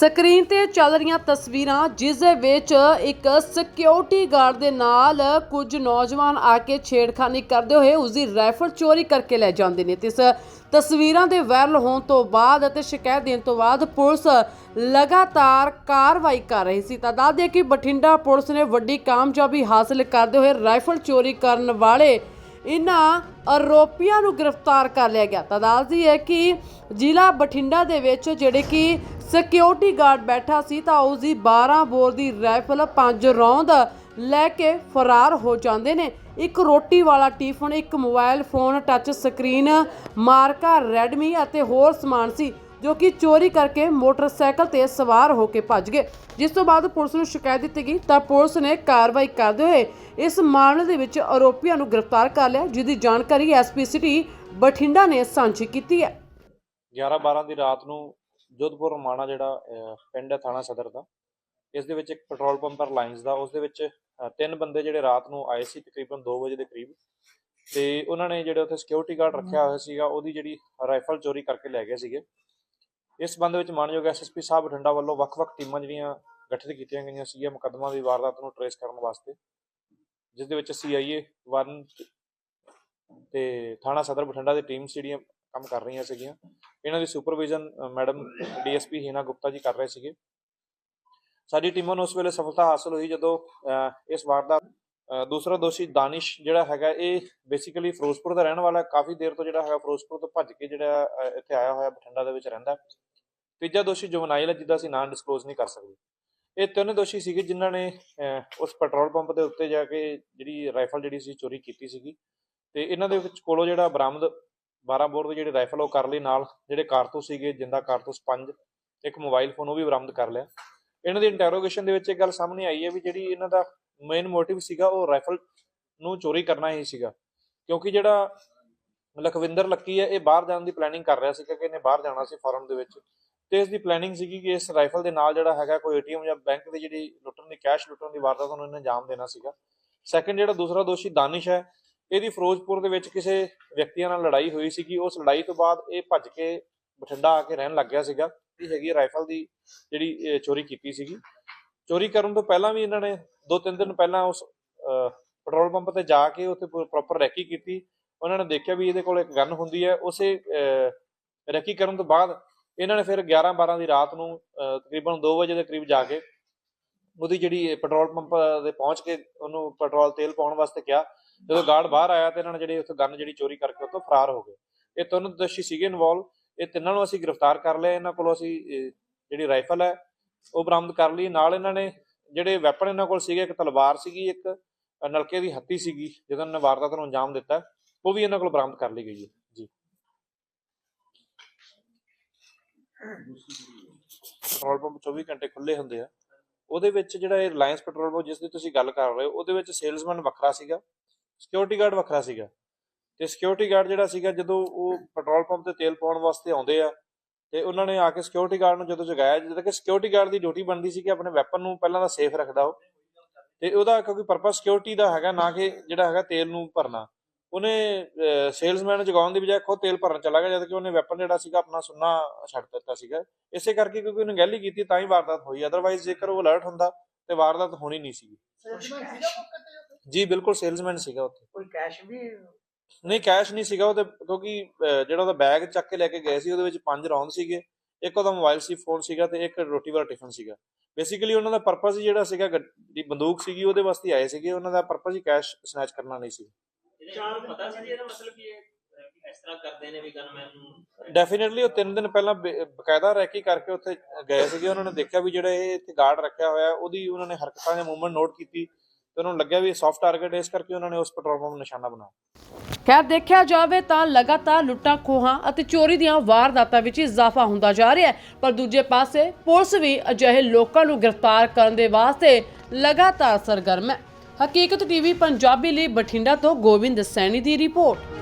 Screen ਤੇ ਚੱਲ ਰਹੀਆਂ ਤਸਵੀਰਾਂ, ਜਿਸ ਦੇ ਵਿੱਚ ਇੱਕ ਸਿਕਿਉਰਿਟੀ ਗਾਰਡ ਦੇ ਨਾਲ ਕੁਝ ਨੌਜਵਾਨ ਆ ਕੇ ਛੇੜਖਾਨੀ ਕਰਦੇ ਹੋਏ ਉਸ ਦੀ ਰਾਈਫਲ ਚੋਰੀ ਕਰਕੇ ਲੈ ਜਾਂਦੇ ਨੇ। ਤੇ ਇਸ ਤਸਵੀਰਾਂ ਦੇ ਵਾਇਰਲ ਹੋਣ ਤੋਂ ਬਾਅਦ ਅਤੇ ਸ਼ਿਕਾਇਤ ਦੇਣ ਤੋਂ ਬਾਅਦ ਪੁਲਿਸ ਲਗਾਤਾਰ ਕਾਰਵਾਈ ਕਰ ਰਹੀ ਸੀ। ਤਾਂ ਦੱਸਦੇ ਕਿ ਬਠਿੰਡਾ ਪੁਲਿਸ ਨੇ ਵੱਡੀ ਕਾਮਯਾਬੀ ਹਾਸਲ ਕਰਦੇ ਹੋਏ ਰਾਈਫਲ ਚੋਰੀ ਕਰਨ ਵਾਲੇ ਇਹਨਾਂ ਆਰੋਪੀਆਂ ਨੂੰ ਗ੍ਰਿਫਤਾਰ ਕਰ ਲਿਆ ਗਿਆ। ਤਾਂ ਦੱਸਦੀ ਹੈ ਕਿ ਜ਼ਿਲ੍ਹਾ ਬਠਿੰਡਾ ਦੇ ਵਿੱਚ ਜਿਹੜੇ ਕਿ ਸਿਕਿਉਰਿਟੀ ਗਾਰਡ ਬੈਠਾ ਸੀ, ਤਾਂ ਉਸ ਦੀ 12 ਬੋਰ ਦੀ ਰਾਈਫਲ ਪੰਜ ਰੌਂਦ ਲੈ ਕੇ ਫਰਾਰ ਹੋ ਜਾਂਦੇ ਨੇ। ਇੱਕ ਰੋਟੀ ਵਾਲਾ ਟੀਫਨ, ਇੱਕ ਮੋਬਾਈਲ ਫੋਨ ਟੱਚ ਸਕਰੀਨ ਮਾਰਕਾ, ਰੈਡਮੀ ਅਤੇ ਹੋਰ ਸਮਾਨ ਸੀ। ਜੋ ਕਿ ਚੋਰੀ ਕਰਕੇ ਮੋਟਰਸਾਈਕਲ ਤੇ ਸਵਾਰ ਹੋ ਕੇ ਭੱਜ ਗਏ। ਜਿਸ ਤੋਂ ਬਾਅਦ ਪੁਲਿਸ ਨੂੰ ਸ਼ਿਕਾਇਤ ਦਿੱਤੀ ਗਈ ਤਾਂ ਪੁਲਿਸ ਨੇ ਕਾਰਵਾਈ ਕਰਦੇ ਹੋਏ ਇਸ ਮਾਮਲੇ ਦੇ ਵਿੱਚ ਆਰੋਪੀਆਂ ਨੂੰ ਗ੍ਰਿਫਤਾਰ ਕਰ ਲਿਆ ਜਿਸ ਜਾਣਕਾਰੀ ਐਸਪੀ ਸਿਟੀ ਬਠਿੰਡਾ ਨੇ ਸਾਂਝੀ ਕੀਤੀ ਹੈ। 11 12 ਦੀ ਰਾਤ ਨੂੰ ਜੋਧਪੁਰ ਰਮਾਣਾ ਜਿਹੜਾ ਪਿੰਡ ਹੈ ਥਾਣਾ ਸਦਰ ਦਾ, ਇਸ ਦੇ ਵਿੱਚ ਇੱਕ ਪੈਟਰੋਲ ਪੰਪ ਲਾਈਨਸ ਦਾ, ਉਸ ਦੇ ਵਿੱਚ ਤਿੰਨ ਬੰਦੇ ਜਿਹੜੇ ਰਾਤ ਨੂੰ ਆਏ ਸੀ ਤਕਰੀਬਨ 2 ਵਜੇ ਦੇ ਕਰੀਬ, ਤੇ ਉਹਨਾਂ ਨੇ ਜਿਹੜੇ ਉੱਥੇ ਸਿਕਿਉਰਿਟੀ ਗਾਰਡ ਰੱਖਿਆ ਹੋਇਆ ਸੀਗਾ, ਉਹਦੀ ਜਿਹੜੀ ਰਾਈਫਲ ਚੋਰੀ ਕਰਕੇ ਲੈ ਗਏ ਸੀਗੇ। ਇਸ ਸੰਬੰਧ ਵਿੱਚ ਮਾਨਯੋਗ ਐਸਐਸਪੀ ਸਾਹਿਬ ਬਠਿੰਡਾ ਵੱਲੋਂ ਵੱਖ-ਵੱਖ ਟੀਮਾਂ ਜਿਹੜੀਆਂ ਗਠਿਤ ਕੀਤੀਆਂ ਗਈਆਂ ਸੀਗੀਆਂ ਮੁਕੱਦਮਾ ਦੀ ਵਾਰਦਾਤ ਨੂੰ ਟਰੇਸ ਕਰਨ ਵਾਸਤੇ ਜਿਸ ਦੇ ਵਿੱਚ ਸੀਆਈਏ 1 ਤੇ ਥਾਣਾ ਸਦਰ ਬਠਿੰਡਾ ਦੀ ਟੀਮ ਜਿਹੜੀਆਂ ਕੰਮ ਕਰ ਰਹੀਆਂ ਸੀਗੀਆਂ। ਇਹਨਾਂ ਦੀ supervision madam DSP Heena Gupta ji ਕਰ ਰਹੇ ਸੀਗੇ। ਸਾਡੀ ਟੀਮਾਂ ਨੂੰ ਉਸ ਵੇਲੇ ਸਫਲਤਾ ਹਾਸਲ ਹੋਈ ਜਦੋਂ ਅਹ, ਇਸ ਵਾਰਦਾਤ ਦੂਸਰਾ ਦੋਸ਼ੀ ਦਾਨਿਸ਼ ਜਿਹੜਾ ਹੈਗਾ, ਇਹ ਬੇਸਿਕਲੀ ਫਿਰੋਜ਼ਪੁਰ ਦਾ ਰਹਿਣ ਵਾਲਾ ਕਾਫੀ ਦੇਰ ਤੋਂ ਜਿਹੜਾ ਹੈਗਾ ਫਿਰੋਜ਼ਪੁਰ ਤੋਂ ਭੱਜ ਕੇ ਜਿਹੜਾ ਇੱਥੇ ਆਇਆ ਹੋਇਆ ਬਠਿੰਡਾ ਦੇ ਵਿੱਚ ਰਹਿੰਦਾ ਤੀਜਾ ਦੋਸ਼ੀ ਜੁਵਨਾਈਲ ਹੈ, ਜਿਹਦਾ ਅਸੀਂ ਨਾਂ ਡਿਸਕਲੋਜ਼ ਨਹੀਂ ਕਰ ਸਕਦੇ। ਇਹ ਤਿੰਨ ਦੋਸ਼ੀ ਸੀਗੇ ਜਿਨ੍ਹਾਂ ਨੇ ਉਸ ਪੈਟਰੋਲ ਪੰਪ ਦੇ ਉੱਤੇ ਜਾ ਕੇ ਜਿਹੜੀ ਰਾਈਫਲ ਜਿਹੜੀ ਸੀ ਚੋਰੀ ਕੀਤੀ ਸੀਗੀ। ਤੇ ਇਹਨਾਂ ਦੇ ਵਿੱਚ ਕੋਲੋਂ ਜਿਹੜਾ ਬਰਾਮਦ 12 ਬੋਰ ਦੇ ਜਿਹੜੇ ਰਾਈਫਲ ਉਹ ਕਰ ਲਈ ਨਾਲ। ਜਿਹੜੇ ਕਾਰਤੂਸ ਸੀਗੇ, ਜਿੰਦਾ ਕਾਰਤੂਸ ਪੰਜ, ਇੱਕ ਮੋਬਾਈਲ ਫੋਨ ਉਹ ਵੀ ਬਰਾਮਦ ਕਰ ਲਿਆ। ਇਹਨਾਂ ਦੀ ਇੰਟਰੋਗੇਸ਼ਨ ਦੇ ਵਿੱਚ ਇਹ ਗੱਲ ਸਾਹਮਣੇ ਆਈ ਹੈ ਵੀ ਜਿਹੜੀ ਇਹਨਾਂ ਦਾ ਮੇਨ ਮੋਟਿਵ ਸੀਗਾ ਉਹ ਰਾਈਫਲ ਨੂੰ ਚੋਰੀ ਕਰਨਾ ਹੀ ਸੀਗਾ। ਕਿਉਂਕਿ ਜਿਹੜਾ ਲਖਵਿੰਦਰ ਲੱਕੀ ਹੈ, ਇਹ ਬਾਹਰ ਜਾਣ ਦੀ ਪਲੈਨਿੰਗ ਕਰ ਰਿਹਾ ਸੀਗਾ ਕਿ ਇਹਨੇ ਬਾਹਰ ਜਾਣਾ ਸੀ ਫੋਰਨ ਦੇ ਵਿੱਚ। ਤੇ ਇਸ ਦੀ ਪਲੈਨਿੰਗ ਸੀਗੀ ਕਿ ਇਸ ਰਾਈਫਲ ਦੇ ਨਾਲ ਜਿਹੜਾ ਹੈਗਾ ਕੋਈ ਏਟੀਐਮ ਜਾਂ ਬੈਂਕ ਦੀ ਜਿਹੜੀ ਲੁੱਟਣ ਦੀ ਕੈਸ਼ ਲੁੱਟਣ ਦੀ ਵਾਰਦਾਤ ਨੂੰ ਇਹਨੇ ਅੰਜਾਮ ਦੇਣਾ ਸੀਗਾ। ਸੈਕੰਡ ਜਿਹੜਾ ਦੂਸਰਾ ਦੋਸ਼ੀ ਦਾਨਿਸ਼ ਹੈ, ਇਹਦੀ ਫਿਰੋਜ਼ਪੁਰ ਦੇ ਵਿੱਚ ਕਿਸੇ ਵਿਅਕਤੀਆਂ ਨਾਲ ਲੜਾਈ ਹੋਈ ਸੀਗੀ। ਉਸ ਲੜਾਈ ਤੋਂ ਬਾਅਦ ਇਹ ਭੱਜ ਕੇ ਬਠਿੰਡਾ ਆ ਕੇ ਰਹਿਣ ਲੱਗ ਗਿਆ ਸੀਗਾ। ਇਹ ਹੈਗੀ ਰਾਈਫਲ ਦੀ ਜਿਹੜੀ ਚੋਰੀ ਕੀਤੀ ਸੀਗੀ। ਚੋਰੀ ਕਰਨ ਤੋਂ ਪਹਿਲਾਂ ਵੀ ਇਹਨਾਂ ਨੇ ਦੋ ਤਿੰਨ ਦਿਨ ਪਹਿਲਾਂ ਉਸ ਪੈਟਰੋਲ ਪੰਪ ਤੇ ਜਾ ਕੇ ਉੱਥੇ ਪ੍ਰੋਪਰ ਰੈਕੀ ਕੀਤੀ। ਉਹਨਾਂ ਨੇ ਦੇਖਿਆ ਵੀ ਇਹਦੇ ਕੋਲ ਇੱਕ ਗਨ ਹੁੰਦੀ ਹੈ। ਉਸੇ ਰੈਕੀ ਕਰਨ ਤੋਂ ਬਾਅਦ ਇਹਨਾਂ ਨੇ ਫਿਰ 11 12 ਦੀ ਰਾਤ ਨੂੰ ਤਕਰੀਬਨ 2 ਵਜੇ ਦੇ ਕਰੀਬ ਜਾ ਕੇ ਉਹਦੀ ਜਿਹੜੀ ਪੈਟਰੋਲ ਪੰਪ ਦੇ ਪਹੁੰਚ ਕੇ ਉਹਨੂੰ ਪੈਟਰੋਲ ਤੇਲ ਪਾਉਣ ਵਾਸਤੇ ਕਿਹਾ। ਜਦੋਂ ਗਾਰਡ ਬਾਹਰ ਆਇਆ ਤੇ ਇਹਨਾਂ ਨੇ ਜਿਹੜੀ ਉੱਥੇ ਗਨ ਜਿਹੜੀ ਚੋਰੀ ਕਰਕੇ ਉੱਥੋਂ ਫਰਾਰ ਹੋ ਗਏ। ਇਹ ਤਿੰਨ ਦੋਸ਼ੀ ਸੀਗੇ ਇਨਵੋਲਵ ਇਹ ਤਿੰਨਾਂ ਨੂੰ ਅਸੀਂ ਗ੍ਰਿਫਤਾਰ ਕਰ ਲਿਆ। ਇਹਨਾਂ ਕੋਲੋਂ ਅਸੀਂ ਜਿਹੜੀ ਰਾਈਫਲ ਹੈ ਉਹ ਬਰਾਮਦ ਕਰ ਲਈ। ਨਾਲ ਇਹਨਾਂ ਨੇ ਜਿਹੜੇ ਵੈਪਨ ਇਹਨਾਂ ਕੋਲ ਸੀਗੇ, ਇੱਕ ਤਲਵਾਰ ਸੀਗੀ, ਇੱਕ ਨਲਕੇ ਦੀ ਹੱਤੀ ਸੀਗੀ ਜਦੋਂ ਇਹਨਾਂ ਨੇ ਵਾਰਦਾਤ ਨੂੰ ਅੰਜਾਮ ਦਿੱਤਾ। ਉਹ ਵੀ ਇਹਨਾਂ ਕੋਲ ਬਰਾਮਦ ਕਰ ਲਈ ਗਈ ਹੈ। ਜੀ। ਪੈਟਰੋਲ ਪੰਪ 24 ਘੰਟੇ ਖੁੱਲੇ ਹੁੰਦੇ ਆ। ਉਹਦੇ ਵਿੱਚ ਜਿਹੜਾ ਇਹ ਰਿਲਾਇੰਸ ਪੈਟਰੋਲ ਪੰਪ ਜਿਸ ਦੀ ਤੁਸੀਂ ਗੱਲ ਕਰ ਰਹੇ ਹੋ, ਉਹਦੇ ਵਿੱਚ ਸੇਲਸਮੈਨ ਵੱਖਰਾ ਸੀਗਾ ਸਿਕਿਉਰਿਟੀ ਗਾਰਡ ਵੱਖਰਾ ਸੀਗਾ। ਤੇ ਸਿਕਿਉਰਿਟੀ ਗਾਰਡ ਜਿਹੜਾ ਸੀਗਾ, ਜਦੋਂ ਉਹ ਪੈਟਰੋਲ ਪੰਪ ਤੇ ਤੇਲ ਪਾਉਣ ਵਾਸਤੇ ਆਉਂਦੇ ਆ ਤੇ ਉਹਨਾਂ ਨੇ ਆ ਕੇ ਸਿਕਿਉਰਿਟੀ ਗਾਰਡ ਨੂੰ ਜਦੋਂ ਜਗਾਇਆ ਜਦੋਂ ਕਿ ਸਿਕਿਉਰਿਟੀ ਗਾਰਡ ਦੀ ਡਿਊਟੀ ਬਣਦੀ ਸੀ ਕਿ ਆਪਣੇ ਵੈਪਨ ਨੂੰ ਪਹਿਲਾਂ ਤਾਂ ਸੇਫ ਰੱਖਦਾ ਉਹ ਤੇ ਉਹਦਾ ਕਿਉਂਕਿ ਪਰਪਸ ਸਿਕਿਉਰਿਟੀ ਦਾ ਹੈਗਾ ਨਾ ਕਿ ਜਿਹੜਾ ਹੈਗਾ ਤੇਲ ਨੂੰ ਭਰਨਾ। ਉਹਨੇ ਸੇਲਸਮੈਨ ਨੂੰ ਜਗਾਉਣ ਦੀ ਬਜਾਏ ਖੁਦ ਤੇਲ ਭਰਨ ਚਲਾ ਗਿਆ ਜਦ ਕਿ ਉਹਨੇ ਵੈਪਨ ਜਿਹੜਾ ਸੀਗਾ ਆਪਣਾ ਸੁੰਨਾ ਛੱਡ ਦਿੱਤਾ ਸੀਗਾ। ਇਸੇ ਕਰਕੇ ਕਿਉਂਕਿ ਉਹਨੇ ਗੈਲੀ ਕੀਤੀ ਤਾਂ ਹੀ ਵਾਰਦਾਤ ਹੋਈ। ਅਦਰਵਾਈਜ਼ ਜੇਕਰ ਉਹ ਅਲਰਟ ਹੁੰਦਾ ਤੇ ਵਾਰਦਾਤ ਹੋਣੀ ਨਹੀਂ ਸੀ ਜੀ ਬਿਲਕੁਲ ਸੇਲਸਮੈਨ ਸੀਗਾ ਉੱਥੇ। ਕੋਈ ਕੈਸ਼ ਵੀ ਨਹੀਂ ਕੈਸ਼ ਨਹੀਂ ਸੀਗਾ ਉਹਦੇ ਕਿਉਂਕਿ ਅਹ, ਜਿਹੜਾ ਉਹਦਾ ਬੈਗ ਚੱਕ ਕੇ ਲੈ ਕੇ ਗਏ ਸੀ ਉਹਦੇ ਵਿੱਚ ਪੰਜ ਰੌਂਦ ਸੀਗੇ। ਇੱਕ ਉਹਦਾ ਮੋਬਾਈਲ ਸੀ ਫੋਨ ਸੀਗਾ ਤੇ ਇੱਕ ਰੋਟੀ ਵਾਲਾ ਟਿਫਨ ਸੀਗਾ। ਬੇਸਿਕਲੀ ਉਹਨਾਂ ਦਾ ਪਰਪਸ ਜਿਹੜਾ ਸੀਗਾ ਗੱਡ- ਬੰਦੂਕ ਸੀਗੀ ਉਹਦੇ ਵਾਸਤੇ ਆਏ ਸੀਗੇ। ਉਹਨਾਂ ਦਾ ਪਰਪਸ ਹੀ ਕੈਸ਼ ਸਨੈਚ ਕਰਨਾ ਨਹੀਂ ਸੀ। ਚਾਰ ਪਤਾ ਸੀ ਜੀ ਇਹਦਾ ਮਤਲਬ ਕੀ ਹੈ ਕਿ ਇਸ ਤਰ੍ਹਾਂ ਕਰਦੇ ਨੇ ਵੀ ਗਨਮੈਨ ਨੂੰ। ਡੈਫੀਨਿਟਲੀ ਉਹ ਤਿੰਨ ਦਿਨ ਪਹਿਲਾਂ ਬੇ- ਬਕਾਇਦਾ ਰੈਕੀ ਕਰਕੇ ਉੱਥੇ ਗਏ ਸੀਗੇ। ਉਹਨਾਂ ਨੇ ਦੇਖਿਆ ਵੀ ਜਿਹੜਾ ਇਹ ਇੱਥੇ ਗਾਰਡ ਰੱਖਿਆ ਹੋਇਆ ਉਹਦੀ ਉਹਨਾਂ ਨੇ ਹਰਕਤਾਂ ਜਾਂ ਮੂਵਮੈਂਟ ਨੋਟ ਕੀਤੀ। ਤੇ ਉਹਨਾਂ ਨੂੰ ਲੱਗਿਆ ਵੀ ਸੌਫਟ ਟਾਰਗੇਟ ਇਸ ਕਰਕੇ ਉਹਨਾਂ ਨੇ ਉਸ ਪੈਟਰੋਲ ਪੰਪ ਨੂੰ ਨਿਸ਼ਾਨਾ ਬਣਾਇਆ। ਖੈਰ, ਦੇਖਿਆ ਜਾਵੇ ਤਾਂ ਲਗਾਤਾਰ ਲੁੱਟਾਂ, ਖੋਹਾਂ ਅਤੇ ਚੋਰੀ ਦੀਆਂ ਵਾਰਦਾਤਾਂ ਵਿੱਚ ਇਜ਼ਾਫਾ ਹੁੰਦਾ ਜਾ ਰਿਹਾ ਹੈ। ਪਰ ਦੂਜੇ ਪਾਸੇ, ਪੁਲਿਸ ਵੀ ਅਜਿਹੇ ਲੋਕਾਂ ਨੂੰ ਗ੍ਰਿਫਤਾਰ ਕਰਨ ਦੇ ਵਾਸਤੇ ਲਗਾਤਾਰ ਸਰਗਰਮ ਹੈ। ਹਕੀਕਤ ਟੀਵੀ ਪੰਜਾਬੀ ਲਈ ਬਠਿੰਡਾ ਤੋਂ ਗੋਬਿੰਦ ਸੈਣੀ ਦੀ ਰਿਪੋਰਟ।